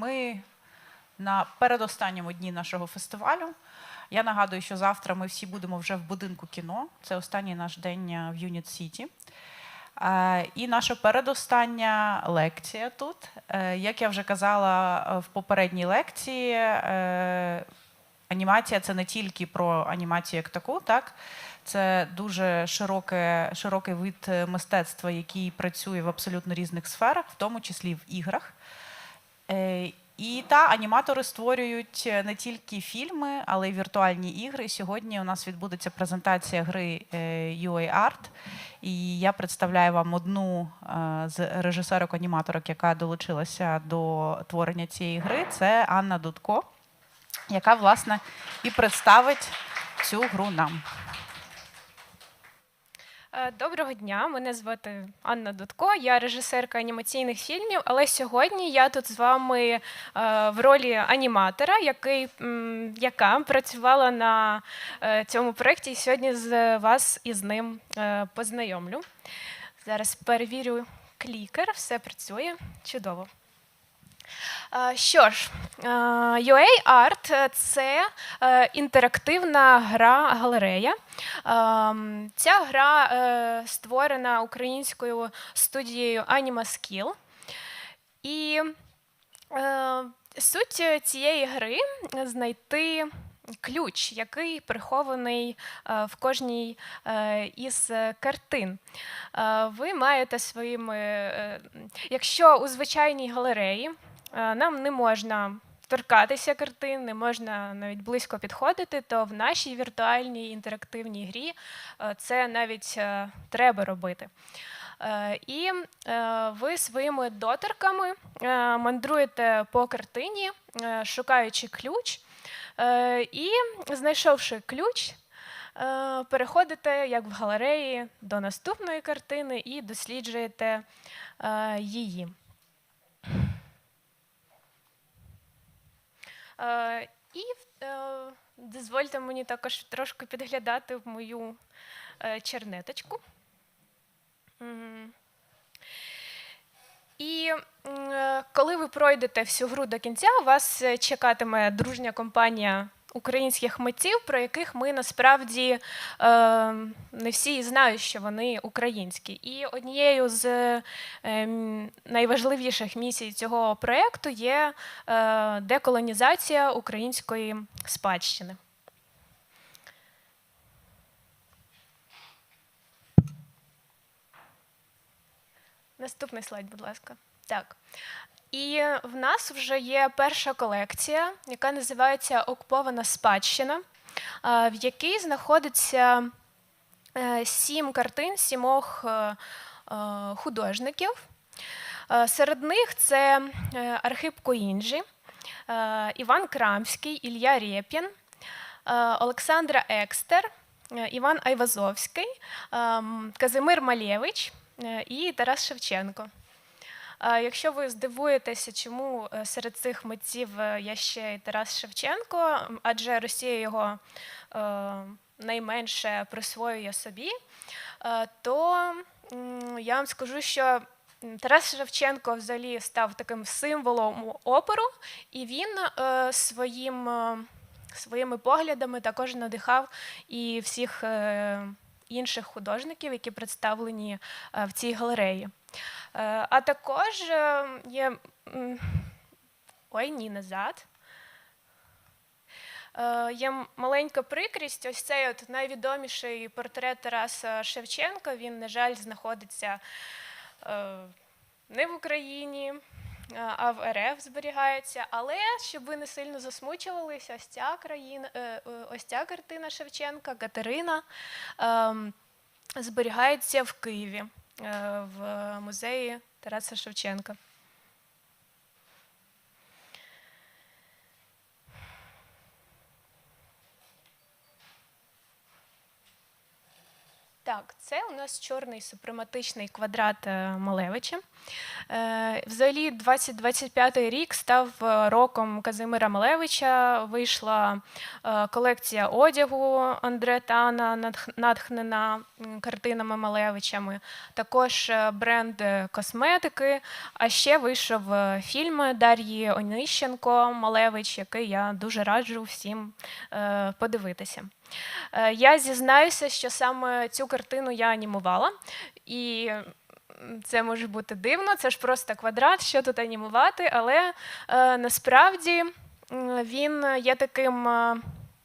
Ми на передостанньому дні нашого фестивалю. Я нагадую, що завтра ми всі будемо вже в будинку кіно. Це останній наш день е, в Юніт Сіті. Е, І наша передостання лекція тут. Е, Як я вже казала в попередній лекції, анімація це не тільки про анімацію як таку, так? Це дуже широке, широкий вид мистецтва, який працює в абсолютно різних сферах, в тому числі в іграх. Е, І та аніматори створюють е, не тільки фільми, але й віртуальні ігри. Сьогодні у нас відбудеться презентація гри е, UA Art. І я представляю вам одну з режисерок-аніматорок, яка долучилася до творення цієї гри. Це Анна Дудко, яка власне і представить цю гру нам. Е, Доброго дня, мене звати Анна Дудко, я режисерка анімаційних фільмів, але сьогодні я тут з вами е, в ролі аніматора, який, яка працювала на е, цьому проєкті і сьогодні з вас із ним познайомлю. Зараз перевірю клікер, все працює чудово. Е, Що ж, е, UA Art – це е, інтерактивна гра галерея. Ем, Ця гра створена українською студією AnimaSkill. І е, суть цієї гри знайти ключ, який прихований в кожній із картин. Ви маєте своїми. Якщо у звичайній галереї нам не можна торкатися картин, не можна навіть близько підходити, то в нашій віртуальній інтерактивній грі е, це навіть е, треба робити. Е, І е, ви своїми доторками е, мандруєте по картині, е, шукаючи ключ, е, і знайшовши ключ, е, переходите як в галереї до наступної картини і досліджуєте е, її. І е, дозвольте мені також трошки підглядати в мою е, чернеточку. І е, коли ви пройдете всю гру до кінця, вас е, чекатиме дружня компанія українських митців, про яких ми насправді е, не всі знають, що вони українські. І однією з е, найважливіших місій цього проєкту є е, деколонізація української спадщини. Наступний слайд, будь ласка. Так. І в нас вже є перша колекція, яка називається Окупована спадщина, в якій знаходиться е, сім картин сімох е, е, художників. Е, Серед них це е, Архип Коінджі, е, Іван Крамський, Ілля Рєпін, е, Олександра Екстер, е, Іван Айвазовський, е, Казимир Малєвич е, і Тарас Шевченко. Якщо ви здивуєтеся, чому е, серед цих митців е, є ще й Тарас Шевченко, адже Росія його е, найменше присвоює собі, то я вам скажу, що Тарас Шевченко взагалі став таким символом опору, і він своїм, своїми поглядами також надихав і всіх інших художників, які представлені в цій галереї. Е, А також е, є. Ой, ні, назад. Е, Є маленька прикрість. Ось цей от найвідоміший портрет Тараса Шевченка. Він, на жаль, знаходиться не в Україні, а в РФ зберігається. Але щоб ви не сильно засмучувалися, ось ця країна, ось ця картина Шевченка, Катерина, ем, зберігається в Києві в музеї Тараса Шевченка. Так, це у нас чорний супрематичний квадрат е, Малевича. Е, Взагалі, 2025 рік став е, роком Казимира Малевича. Вийшла колекція одягу Андре Тана, натхнена картинами Малевичами. Також бренд косметики. А ще вийшов фільм Дар'ї Онищенко Малевич, який я дуже раджу всім подивитися. Е, Я зізнаюся, що саме цю картину я анімувала, і це може бути дивно, це ж просто квадрат, що тут анімувати, але е, насправді він є таким. е,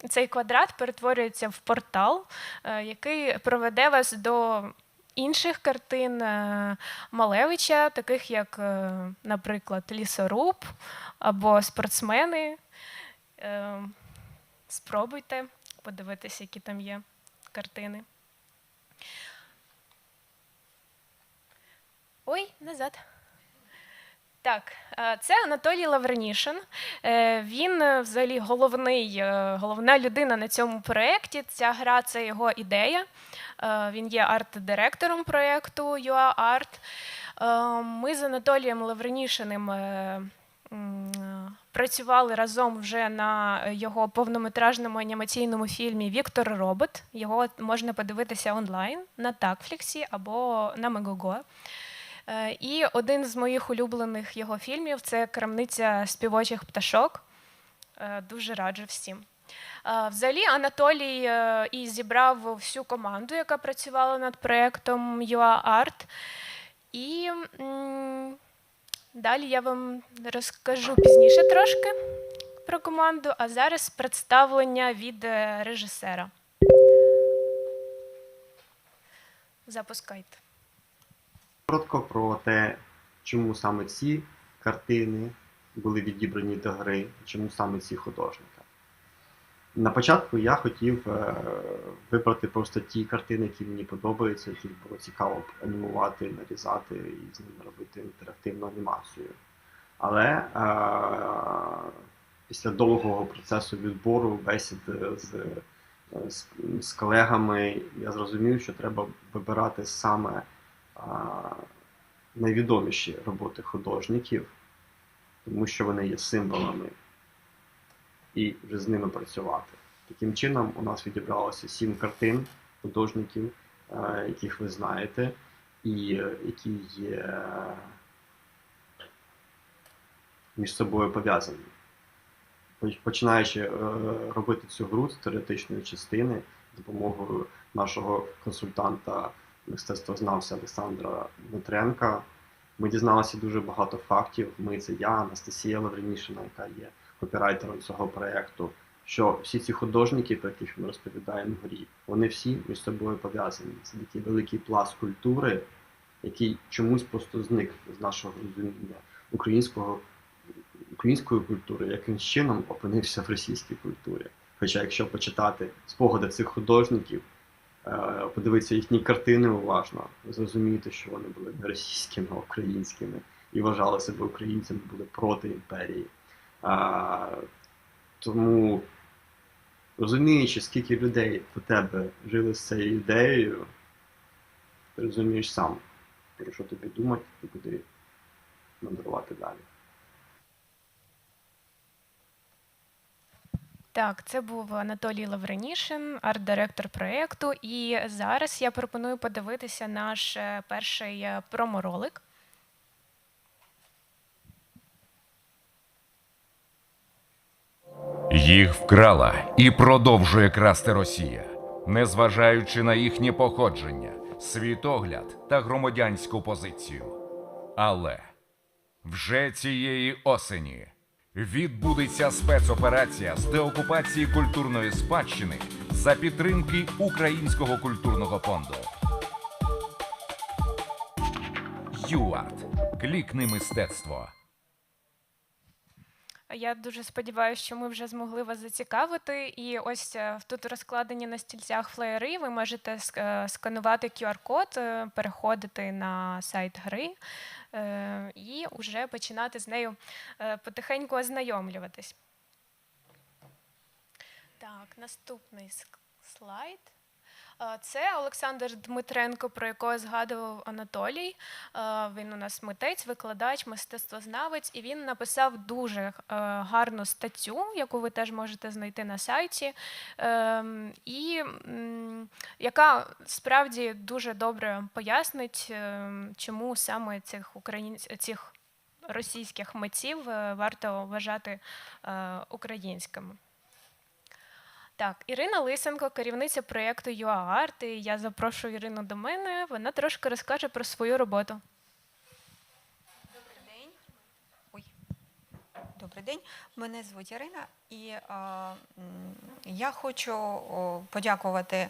Цей квадрат перетворюється в портал, який проведе вас до інших картин Малевича, таких як, наприклад, лісоруб або спортсмени. Е, Спробуйте подивитися, які там є картини. Ой, назад. Так, е, це Анатолій Лавренішин. Е, Він е, взагалі головний, головна людина на цьому проєкті. Ця гра це його ідея. Він є арт-директором проєкту UA Ми з Анатолієм Лавренішиним працювали разом вже на його повнометражному анімаційному фільмі Віктор Робот. Його можна подивитися онлайн на Такфліксі або на Мегого. Е, І один з моїх улюблених його фільмів це Крамниця співочих пташок. Е, Дуже раджу всім. Е, Взагалі, Анатолій е, і зібрав всю команду, яка працювала над проєктом UA Art. І далі я вам розкажу пізніше трошки про команду, а зараз представлення від е, режисера. Запускайте. Коротко про те, чому саме ці картини були відібрані до гри, чому саме ці художники. На початку я хотів е, вибрати просто ті картини, які мені подобаються, які було цікаво анімувати, нарізати і з ними робити інтерактивну анімацію. Але е, після довгого процесу відбору, бесід з, з, з колегами, я зрозумів, що треба вибирати саме а, найвідоміші роботи художників, тому що вони є символами, і вже з ними працювати. Таким чином, у нас відібралося сім картин художників, е, яких ви знаєте, і е, які є між собою пов'язані. Починаючи е, робити цю гру з теоретичної частини допомогою нашого консультанта мистецтвознавця Олександра Дмитренка. Ми дізналися дуже багато фактів. Ми це я, Анастасія Лавренішина, яка є копірайтером цього проєкту. Що всі ці художники, про яких ми розповідаємо в грі, вони всі між собою пов'язані. Це такий великий пласт культури, який чомусь просто зник з нашого розуміння українського, української культури, яким чином опинився в російській культурі. Хоча, якщо почитати спогади цих художників, е, подивитися їхні картини уважно, ви зрозумієте, що вони були не російськими, а українськими і вважали себе українцями, були проти імперії. А, тому, розуміючи, скільки людей до тебе жили з цією ідеєю, ти розумієш сам, про що тобі думати і куди мандрувати далі. Так, це був Анатолій Лавренішин, арт-директор проєкту. І зараз я пропоную подивитися наш е, перший е, проморолик. Їх вкрала і продовжує красти Росія, незважаючи на їхнє походження, світогляд та громадянську позицію. Але вже цієї осені відбудеться спецоперація з деокупації культурної спадщини за підтримки Українського культурного фонду. ЮАРТ. Клікни мистецтво. Я дуже сподіваюся, що ми вже змогли вас зацікавити. І ось е, тут розкладені на стільцях флеєри. Ви можете е, сканувати QR-код, е, переходити на сайт гри і вже починати з нею потихеньку ознайомлюватись. Так, наступний слайд. Е, Це Олександр Дмитренко, про якого згадував Анатолій. Е, Він у нас митець, викладач, мистецтвознавець, і він написав дуже е, гарну статтю, яку ви теж можете знайти на сайті, ем, і яка справді дуже добре пояснить, ем, чому саме цих українців цих російських митців е, варто вважати е, українськими. Так, Ірина Лисенко, керівниця проєкту ЮААРТ. Я запрошую Ірину до мене. Вона трошки розкаже про свою роботу. Добрий день. Ой. Добрий день. Мене звуть Ірина, і е, я хочу подякувати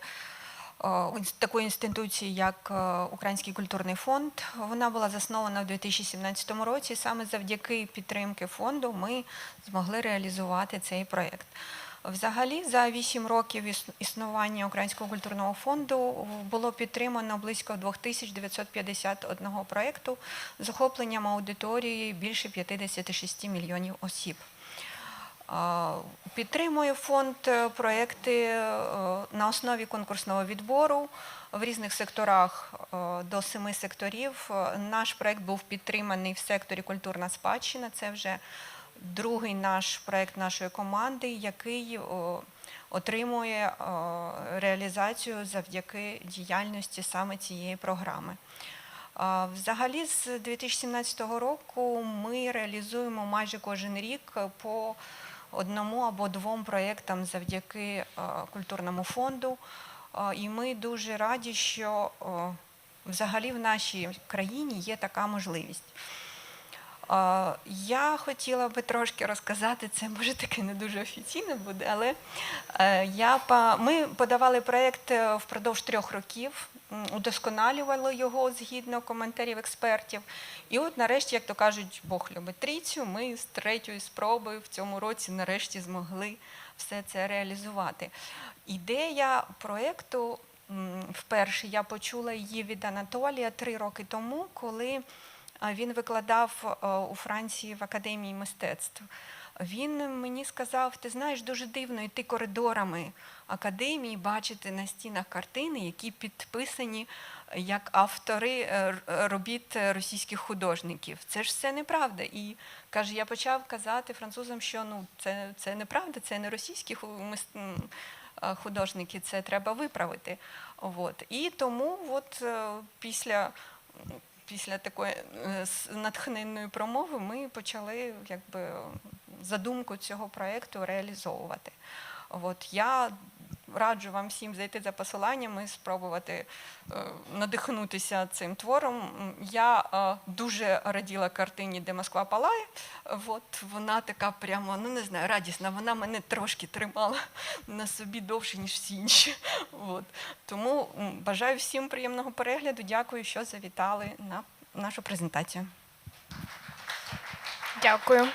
такої інституції, як е, Український культурний фонд. Вона була заснована у 2017 році. Саме завдяки підтримки фонду ми змогли реалізувати цей проєкт. Взагалі, за 8 років іс- існування Українського культурного фонду було підтримано близько 2951 проєкту з охопленням аудиторії більше 56 мільйонів осіб. Підтримує фонд е, проекти е, на основі конкурсного відбору в різних секторах е, до семи секторів. Наш проект був підтриманий в секторі культурна спадщина. Це вже другий наш проект нашої команди, який отримує реалізацію завдяки діяльності саме цієї програми. Взагалі, з 2017 року ми реалізуємо майже кожен рік по одному або двом проєктам завдяки культурному фонду. І ми дуже раді, що взагалі в нашій країні є така можливість. Я хотіла би трошки розказати, це може таке не дуже офіційно буде, але е, я, ми подавали проєкт е, впродовж трьох років, удосконалювали його згідно коментарів експертів. І от нарешті, як то кажуть, Бог любить трійцю, ми з третьої спроби в цьому році нарешті змогли все це реалізувати. Ідея проєкту вперше я почула її від Анатолія три роки тому, коли він викладав е, у Франції в академії мистецтв. Він мені сказав: ти знаєш, дуже дивно йти коридорами академії, бачити на стінах картини, які підписані як автори е, робіт російських художників. Це ж все неправда. І каже, я почав казати французам, що ну це, це неправда, це не російські е, художники, це треба виправити. От. І тому, от після після такої е, натхненної промови ми почали якби, задумку цього проєкту реалізовувати. От, я раджу вам всім зайти за посиланнями, і спробувати е, надихнутися цим твором. Я е, дуже раділа картині, де Москва палає. От, вона така прямо, ну не знаю, радісна. Вона мене трошки тримала на собі довше, ніж всі інші. От. Тому бажаю всім приємного перегляду. Дякую, що завітали на нашу презентацію. Дякую.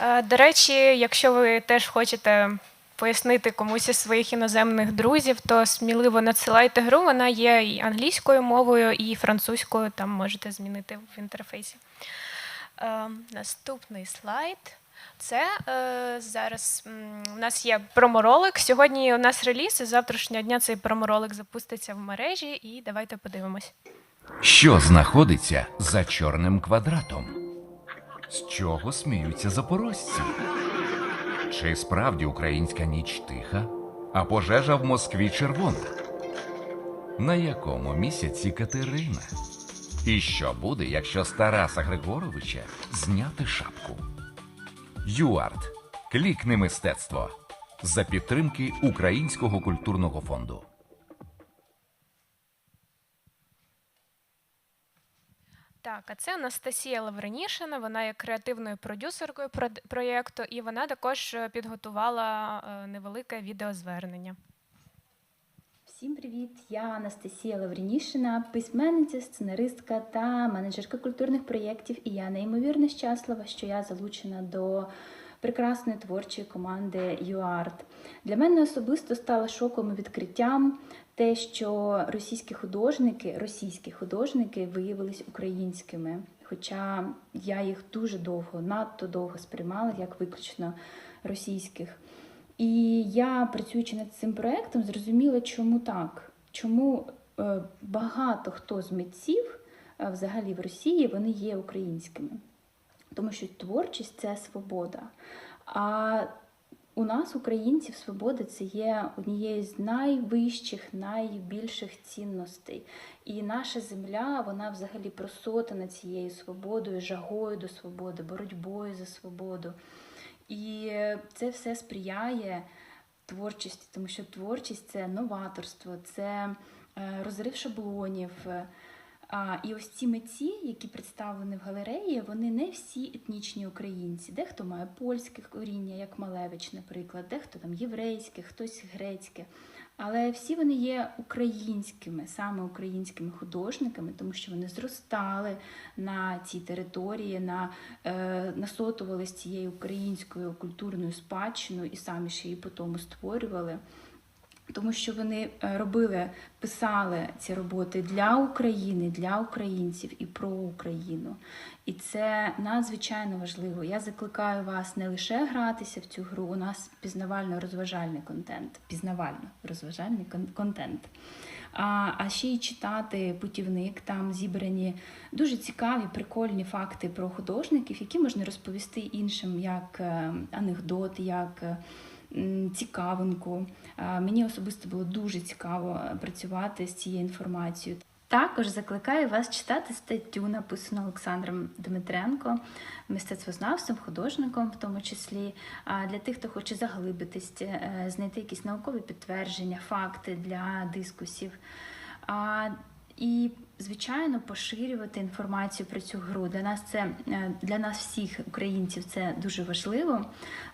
Е, До речі, якщо ви теж хочете пояснити комусь із своїх іноземних друзів, то сміливо надсилайте гру. Вона є і англійською мовою, і французькою. Там можете змінити в інтерфейсі. Е, Наступний слайд. Це е, зараз у нас є проморолик. Сьогодні у нас реліз, і завтрашнього дня цей проморолик запуститься в мережі, і давайте подивимось. Що знаходиться за чорним квадратом? З чого сміються запорожці? Чи справді українська ніч тиха, а пожежа в Москві червона? На якому місяці Катерина? І що буде, якщо з Тараса Григоровича зняти шапку? ЮАРТ. Клікни мистецтво за підтримки Українського культурного фонду. Так, а це Анастасія Лавренішина. Вона є креативною продюсеркою проєкту, і вона також е, підготувала е, невелике відеозвернення. Всім привіт! Я Анастасія Лаврінішина, письменниця, сценаристка та менеджерка культурних проєктів. І я неймовірно щаслива, що я залучена до прекрасної творчої команди ЮАРТ. Для мене особисто стало шоком і відкриттям те, що російські художники, російські художники виявились українськими. Хоча я їх дуже довго, надто довго сприймала як виключно російських. І я, працюючи над цим проєктом, зрозуміла, чому так. Чому е, багато хто з митців е, взагалі в Росії вони є українськими. Тому що творчість це свобода. А у нас, українців, свобода це є однією з найвищих, найбільших цінностей. І наша земля, вона взагалі просотана цією свободою, жагою до свободи, боротьбою за свободу. І це все сприяє творчості, тому що творчість це новаторство, це е, розрив шаблонів. А, і ось ці митці, які представлені в галереї, вони не всі етнічні українці. Дехто має польське коріння, як Малевич, наприклад, дехто там єврейське, хтось грецьке. Але всі вони є українськими, саме українськими художниками, тому що вони зростали на цій території, на, е, насотувалися цією українською культурною спадщиною і самі ще її потім створювали. Тому що вони е, робили, писали ці роботи для України, для українців і про Україну. І це надзвичайно важливо. Я закликаю вас не лише гратися в цю гру, у нас пізнавально-розважальний контент, пізнавально-розважальний контент. А, а ще й читати путівник, там зібрані дуже цікаві, прикольні факти про художників, які можна розповісти іншим як е, анекдот, як е, цікавинку. Е, Мені особисто було дуже цікаво е, працювати з цією інформацією. Також закликаю вас читати статтю, написану Олександром Дмитренко, мистецтвознавцем, художником, в тому числі. Для тих, хто хоче заглибитись, е, знайти якісь наукові підтвердження, факти для дискусів. І, звичайно, поширювати інформацію про цю гру. Для нас це е, для нас всіх українців це дуже важливо,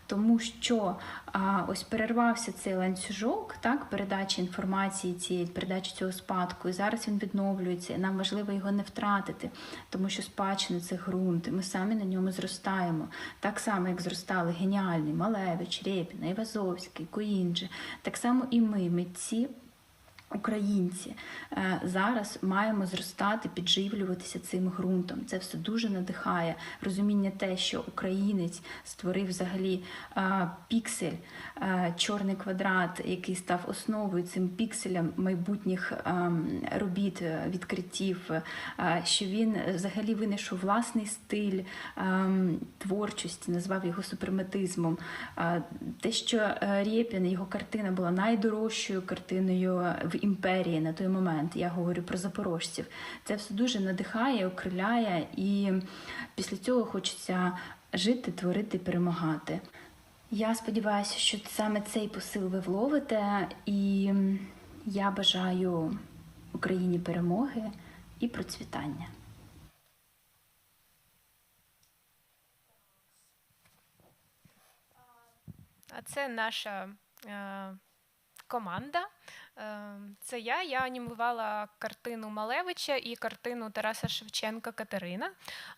тому що а, ось перервався цей ланцюжок, так, передачі інформації, цієї передачі цього спадку, і зараз він відновлюється. І нам важливо його не втратити, тому що спадщина це ґрунт, і ми самі на ньому зростаємо. Так само, як зростали геніальні Малевич, Рєпіна, Івазовський, Куінджи, так само і ми, митці. Українці е, зараз маємо зростати, підживлюватися цим ґрунтом. Це все дуже надихає. Розуміння те, що українець створив взагалі е, піксель, е, чорний квадрат, який став основою цим пікселям майбутніх ем, робіт, відкриттів, що він взагалі винайшов власний стиль ем, творчості, назвав його суперметизмом. Те, що Рєпін, його картина була найдорожчою картиною в імперії на той момент. Я говорю про запорожців. Це все дуже надихає, окриляє, і після цього хочеться жити, творити, перемагати. Я сподіваюся, що саме цей посил ви вловите, і я бажаю Україні перемоги і процвітання. А це наша е, команда. Е, це я. Я анімувала картину Малевича і картину Тараса Шевченка Катерина.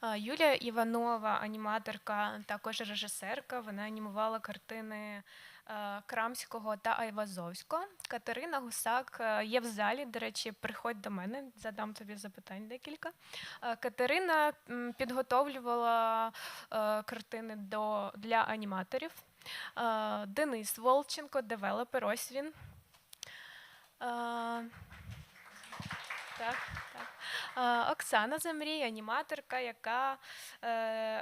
Е, Юлія Іванова, аніматорка, також режисерка. Вона анімувала картини. е, Крамського та Айвазовського. Катерина Гусак е, є в залі. До речі, приходь до мене, задам тобі запитань декілька. Катерина підготовлювала картини до, для аніматорів. Денис Волченко, девелопер, ось він. Так, так. Оксана Замрій, аніматорка, яка е,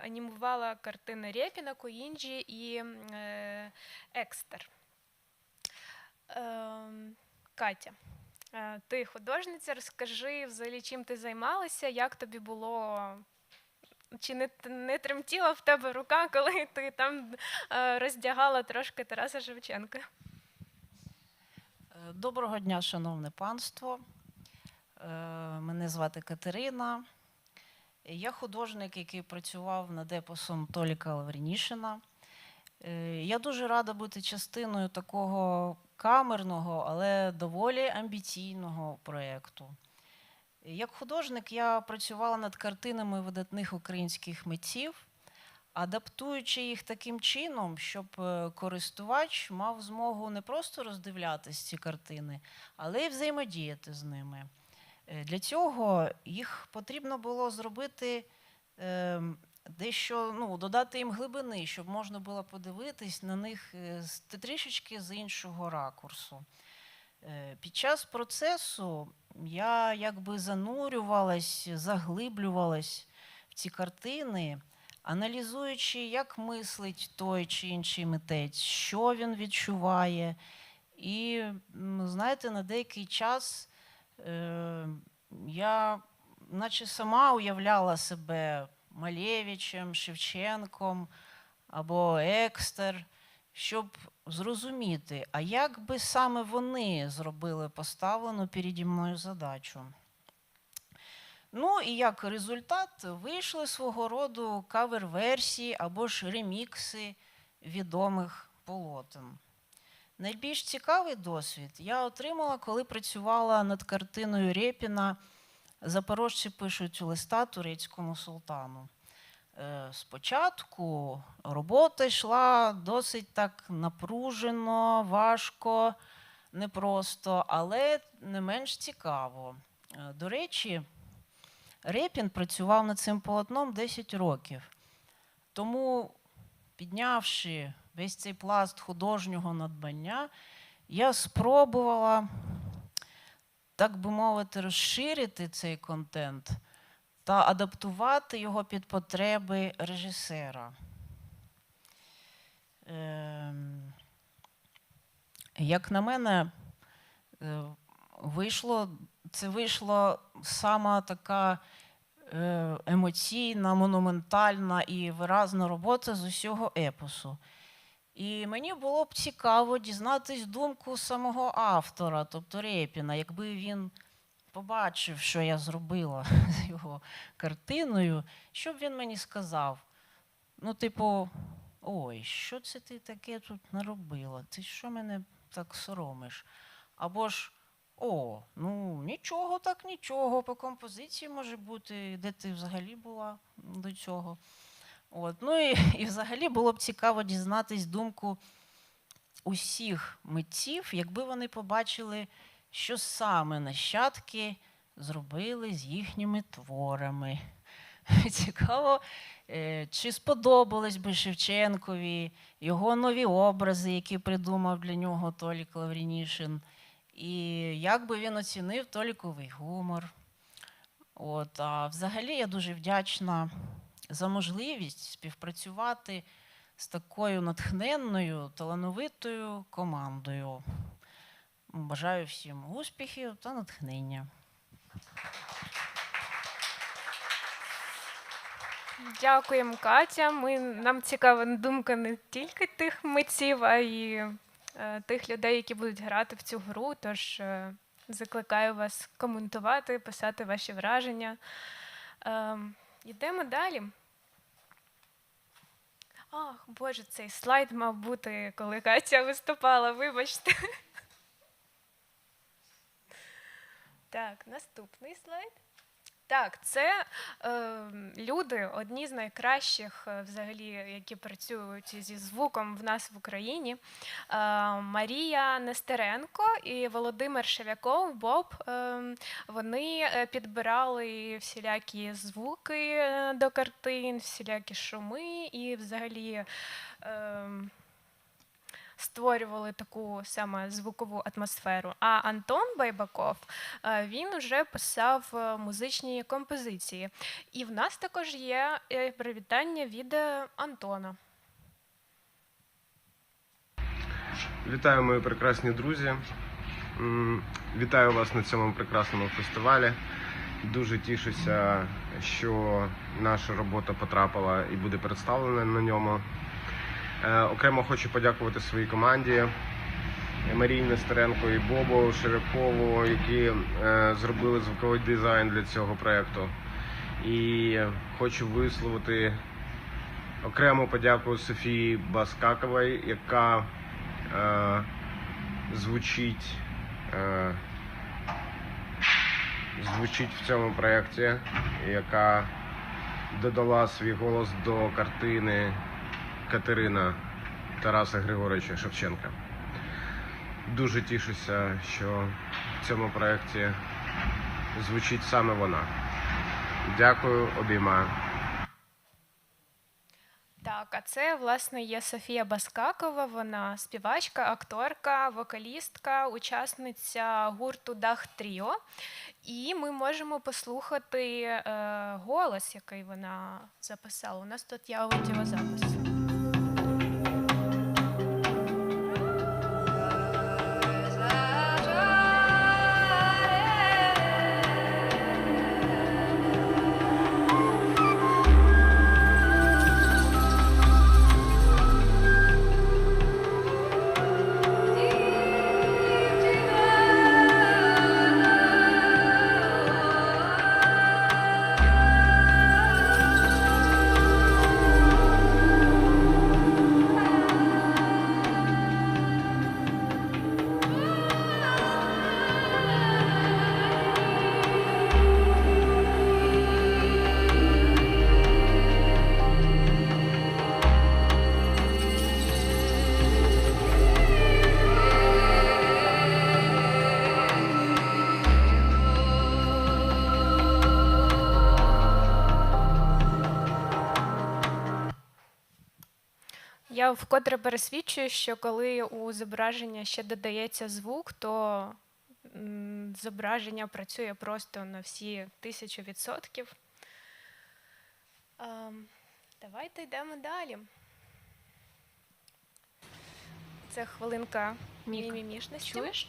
анімувала картини Рєпіна, Куінджі і е, Екстер. Е, Катя, ти художниця, розкажи взагалі, чим ти займалася, як тобі було чи не, не тремтіла в тебе рука, коли ти там е, роздягала трошки Тараса Шевченка? Доброго дня, шановне панство. Е, Мене звати Катерина. Я художник, який працював над епосом Толіка Лаврінішина. Е, Я дуже рада бути частиною такого камерного, але доволі амбіційного проєкту. Як художник я працювала над картинами видатних українських митців, адаптуючи їх таким чином, щоб е, користувач мав змогу не просто роздивлятись ці картини, але й взаємодіяти з ними. Е, Для цього їх потрібно було зробити ем, дещо ну, додати їм глибини, щоб можна було подивитись на них е, трішечки з іншого ракурсу. Під час процесу я якби занурювалась, заглиблювалась в ці картини, аналізуючи, як мислить той чи інший митець, що він відчуває. І, знаєте, на деякий час е, я, наче сама уявляла себе Малєвичем, Шевченком або Екстер, щоб зрозуміти, а як би саме вони зробили поставлену переді мною задачу. Ну і як результат вийшли свого роду кавер-версії або ж ремікси відомих полотен. Найбільш цікавий досвід я отримала, коли працювала над картиною Рєпіна Запорожці пишуть листа турецькому султану. Е, Спочатку робота йшла досить так напружено, важко, непросто, але не менш цікаво. Е, До речі, Репін працював над цим полотном 10 років. Тому, піднявши весь цей пласт художнього надбання, я спробувала, так би мовити, розширити цей контент та адаптувати його під потреби режисера. Ем, Як на мене, е, вийшло, це вийшла сама така е, емоційна, монументальна і виразна робота з усього епосу. І мені було б цікаво дізнатись думку самого автора, тобто Рєпіна, якби він побачив, що я зробила з його картиною, що б він мені сказав? Ну, типу, ой, що це ти таке тут наробила? Ти що мене так соромиш? Або ж, о, ну нічого, так нічого, по композиції може бути, де ти взагалі була до цього. От. Ну і, і взагалі було б цікаво дізнатись думку усіх митців, якби вони побачили, що саме нащадки зробили з їхніми творами. Цікаво, е, чи сподобались би Шевченкові його нові образи, які придумав для нього Толік Лаврінішин, і як би він оцінив Толіковий гумор. От, а взагалі я дуже вдячна за можливість співпрацювати з такою натхненною, талановитою командою. Бажаю всім успіхів та натхнення. Дякуємо, Катя. Ми, нам цікава думка не тільки тих митців, а й тих людей, які будуть грати в цю гру. Тож е, закликаю вас коментувати, писати ваші враження. Е, йдемо далі. Ах, Боже, цей слайд мав бути, коли Катя виступала, вибачте. Так, наступний слайд. Так, це е, люди, одні з найкращих, е, взагалі, які працюють зі звуком в нас в Україні. Е, Марія Нестеренко і Володимир Шевяков, Боб. Е, вони е, підбирали всілякі звуки е, до картин, всілякі шуми і взагалі. Е, Створювали таку саме звукову атмосферу. А Антон Байбаков е, він вже писав е, музичні композиції. І в нас також є е, привітання від Антона. Вітаю, мої прекрасні друзі. Вітаю вас на цьому прекрасному фестивалі. Дуже тішуся, що наша робота потрапила і буде представлена на ньому. Е, Окремо хочу подякувати своїй команді Марії Нестеренко і Бобу Ширякову, які е, зробили звуковий дизайн для цього проєкту. І хочу висловити окрему подяку Софії Баскаковій, яка е, звучить, е, звучить в цьому проєкті, яка додала свій голос до картини Катерина Тараса Григоровича Шевченка. Дуже тішуся, що в цьому проєкті звучить саме вона. Дякую, обіймаю. Так, а це власне є Софія Баскакова. Вона співачка, акторка, вокалістка, учасниця гурту Дах Тріо. І ми можемо послухати е, голос, який вона записала. У нас тут є аудіозапис. Я вкотре пересвідчую, що коли у зображення ще додається звук, то зображення працює просто на всі тисячу відсотків. Ем, давайте йдемо далі. Це хвилинка мімімішності. Чуєш?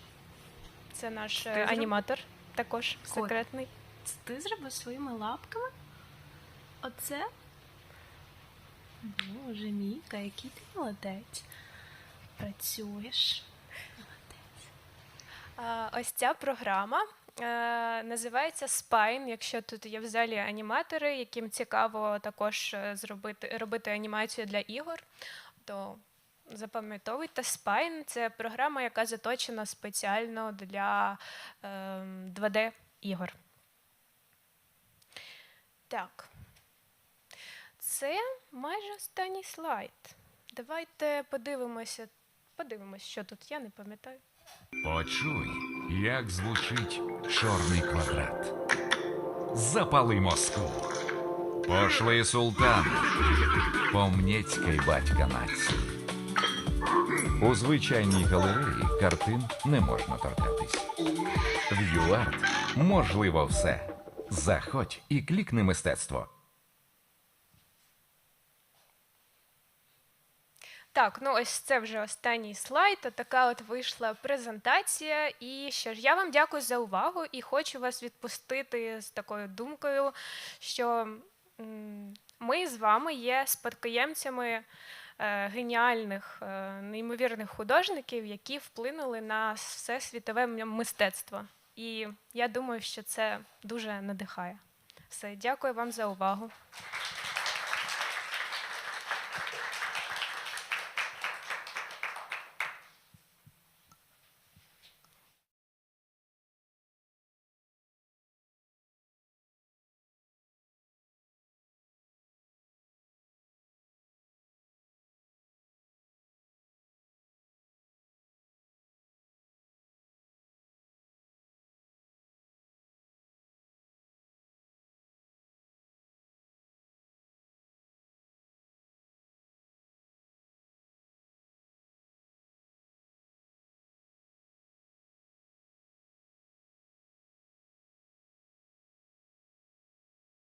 Це наш Ти е, зроб- аніматор, також секретний. Це ти зробив своїми лапками? Оце? Боже, Міка, який ти молодець. Працюєш. А, Ось ця програма е, називається Spine. Якщо тут є в залі аніматори, яким цікаво також е, зробити робити анімацію для ігор, то запам'ятовуйте Spine – це програма, яка заточена спеціально для е, 2D ігор. Так. Це майже останній слайд. Давайте подивимося, подивимося, що тут. Я не пам'ятаю. Почуй, як звучить чорний квадрат. Запали Москву. Пошли султан. Помнєцький батька нації. У звичайній галереї картин не можна торкатись. В ЮАРТ можливо все. Заходь і клікни мистецтво. Так, ну ось це вже останній слайд. Така от вийшла презентація. І що ж, я вам дякую за увагу і хочу вас відпустити з такою думкою, що ми з вами є спадкоємцями е, геніальних, е, неймовірних художників, які вплинули на все світове мистецтво. І я думаю, що це дуже надихає. Все, дякую вам за увагу.